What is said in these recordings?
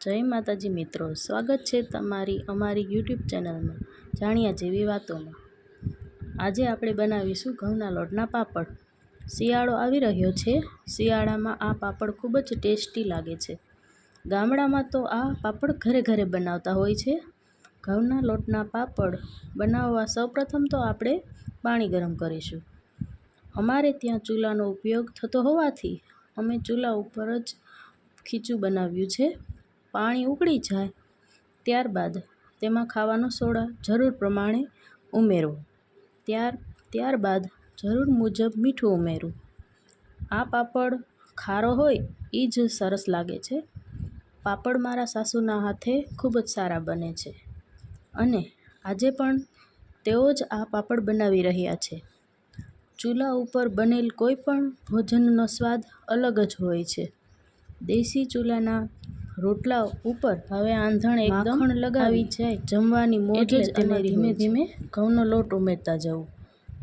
જય માતાજી મિત્રો, સ્વાગત છે તમારી અમારી યુટ્યુબ ચેનલમાં જાણ્યા જેવી વાતોમાં. આજે આપણે બનાવીશું ઘઉંના લોટના પાપડ. શિયાળો આવી રહ્યો છે. શિયાળામાં આ પાપડ ખૂબ જ ટેસ્ટી લાગે છે. ગામડામાં તો આ પાપડ ઘરે ઘરે બનાવતા હોય છે. ઘઉંના લોટના પાપડ બનાવવા સૌપ્રથમ તો આપણે પાણી ગરમ કરીશું. અમારે ત્યાં ચૂલાનો ઉપયોગ થતો હોવાથી અમે ચૂલા ઉપર જ ખીચું બનાવ્યું છે. પાણી ઉકળી જાય, ત્યારબાદ તેમાં ખાવાનો સોડા જરૂર પ્રમાણે ઉમેરવો. ત્યાર, ત્યારબાદ જરૂર મુજબ મીઠું ઉમેરવું. આ પાપડ ખારો હોય એ જ સરસ લાગે છે. પાપડ મારા સાસુના હાથે ખૂબ જ સારા બને છે. અને આજે પણ તેઓ જ આ પાપડ બનાવી રહ્યા છે. ચૂલા ઉપર બનેલ કોઈ પણ ભોજનનો સ્વાદ અલગ જ હોય છે. દેશી ચૂલાના રોટલા ઉપર હવે આંધણ એકદમ લગાવી. જાય. જમવાની મોજ જ અને ધીમે ધીમે ઘઉંનો લોટ ઉમેરતા જવું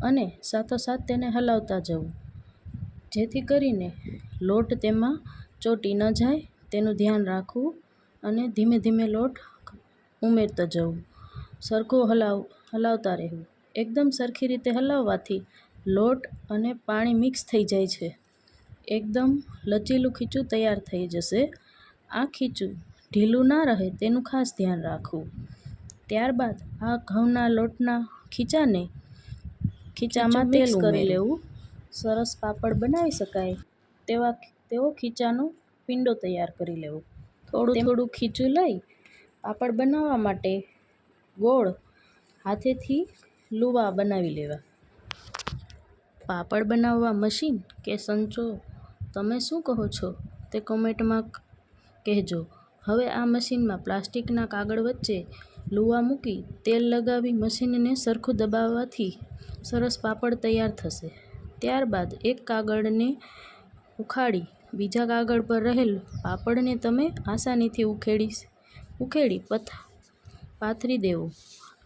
અને સાથોસાથ તેને હલાવતા જવું જેથી કરીને લોટ તેમાં ચોટી ન જાય. તેનું ધ્યાન રાખવું અને ધીમે ધીમે લોટ ઉમેરતા જવું સરખું હલાવ હલાવતા રહેવું. એકદમ સરખી રીતે હલાવવાથી લોટ અને પાણી મિક્સ થઈ જાય છે. એકદમ લચીલું ખીચું તૈયાર થઈ જશે. આ ખીચું ઢીલું ના રહે તેનું ખાસ ધ્યાન રાખવું. ત્યારબાદ આ ઘઉંના લોટના ખીચાને ખીચામાં તેલ કરી લેવું. સરસ પાપડ બનાવી શકાય તેવા તેવો ખીચાનો પિંડો તૈયાર કરી લેવો. થોડું થોડું ખીચું લઈ પાપડ બનાવવા માટે ગોળ હાથેથી લુવા બનાવી લેવા. પાપડ બનાવવા મશીન કે સંચો તમે શું કહો છો તે કોમેન્ટમાં કહેજો. હવે આ મશીનમાં પ્લાસ્ટિકના કાગળ વચ્ચે લુવા મૂકી તેલ લગાવી મશીનને સરખું દબાવવાથી સરસ પાપડ તૈયાર થશે. ત્યારબાદ એક કાગળને ઉખાડી બીજા કાગળ પર રહેલ પાપડને તમે આસાનીથી ઉખેડી ઉખેડી પથ પાથરી દેવો.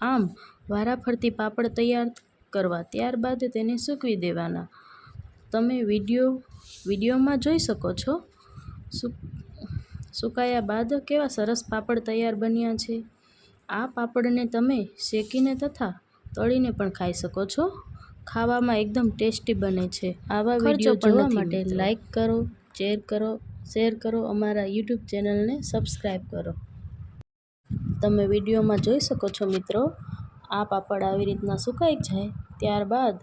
આમ વારાફરતી પાપડ તૈયાર કરવા, ત્યારબાદ તેને સૂકવી દેવાના. તમે વીડિયો, વિડીયોમાં જોઈ શકો છો. સુકાયા બાદ કેવા સરસ પાપડ તૈયાર બન્યા છે? આ પાપડને તમે શેકીને તથા તળીને પણ ખાઈ શકો છો. ખાવામાં એકદમ ટેસ્ટી બને છે. આવા વીડિયો જોવા માટે લાઈક કરો શેર કરો શેર કરો અમારા યુટ્યુબ ચેનલને સબસ્ક્રાઈબ કરો. તમે વિડીયોમાં જોઈ શકો છો મિત્રો આ પાપડ આવી રીતના સુકાઈ જાય ત્યારબાદ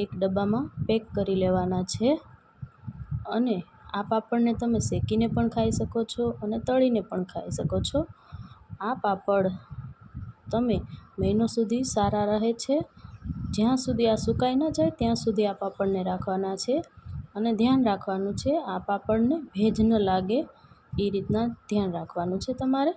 એક ડબ્બામાં પેક કરી લેવાના છે. અને આ પાપડને તમે શેકીને પણ ખાઈ શકો છો અને તળીને પણ ખાઈ શકો છો. આ પાપડ તમે મહિનો સુધી સારા રહે છે. જ્યાં સુધી આ સુકાઈ ન જાય, ત્યાં સુધી આ પાપડને રાખવાના છે અને ધ્યાન રાખવાનું છે. આ પાપડને ભેજ ન લાગે, એ રીતના ધ્યાન રાખવાનું છે તમારે.